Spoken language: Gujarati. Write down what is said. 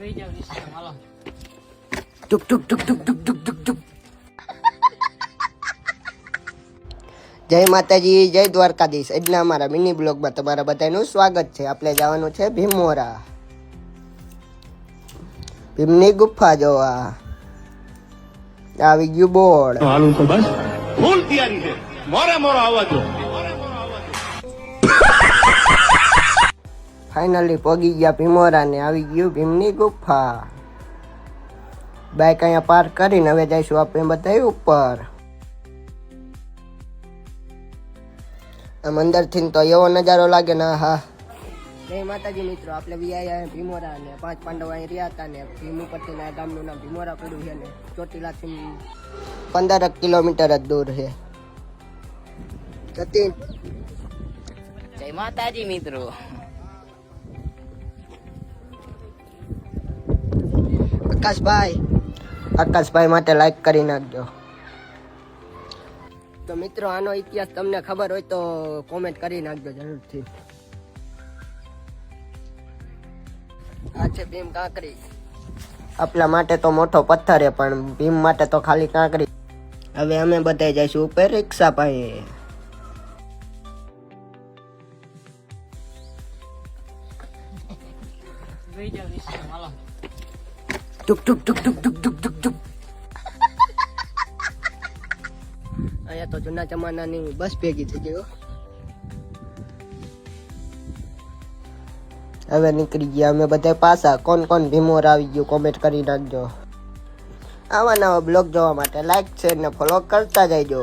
વહી જાવ રિક્ષામાં, હાલો. ટુક ટુક ટુક ટુક ટુક ટુક ટુક ટુક જય માતાજી જય દ્વારકાધીશ. આજના અમારા મિની બ્લોગમાં તમારા બધાનું સ્વાગત છે. આપણે જવાનું છે ભીમોરા. ભીમની ગુફા જોવા. આવી ગયું બોર્ડ. હાલું તો બસ. ફૂલ તૈયારી છે. મોરે મોરો આવવા દો. ફાઇનલી પગી ગયા ભીમોરા ને આવી ગયું ભીમની ગુફા. બાઇક અહીંયા પાર્ક કરીને હવે જઈશું આપણે બધા ઉપર. આમ અંદરથી તો એવો નજારો લાગે ને હા જય માતાજી મિત્રો, આપણે બી આવ્યા ભીમોરા ને પાંચ પાંડવ અહીં રહ્યા હતા ને, ભીમ ઉપરથી ના ગામનું નામ ભીમોરા પડ્યું છે ને, ચોટીલાથી પંદર કિલોમીટર જ દૂર છે. જતીન. જય માતાજી મિત્રો. આકાશભાઈ. આકાશભાઈ માટે લાઈક કરી નાખજો. તો મિત્રો, આનો ઇતિહાસ તમને ખબર હોય તો કોમેન્ટ કરી નાખજો જરૂરથી. આ છે ભીમ કાંકરી. આપણા માટે તો મોટો પથ્થર છે, પણ ભીમ માટે તો ખાલી કાંકરી. હવે અમે બધા જઈશું ઉપર રિક્ષા પાસે હાલો. ટુક ટુક ટુક ટુક ટુક ટુક ટુક ટુક અહીંયા તો જૂના જમાનાની બસ ભેગી થઈ ગયો હવે નીકળી ગયા અમે બધા પાછા. કોણ કોણ ભીમોર આવી ગયું કોમેન્ટ કરી નાખજો. આવા નવા બ્લોગ જોવા માટે લાઈક શેર ને ફોલો કરતા જજો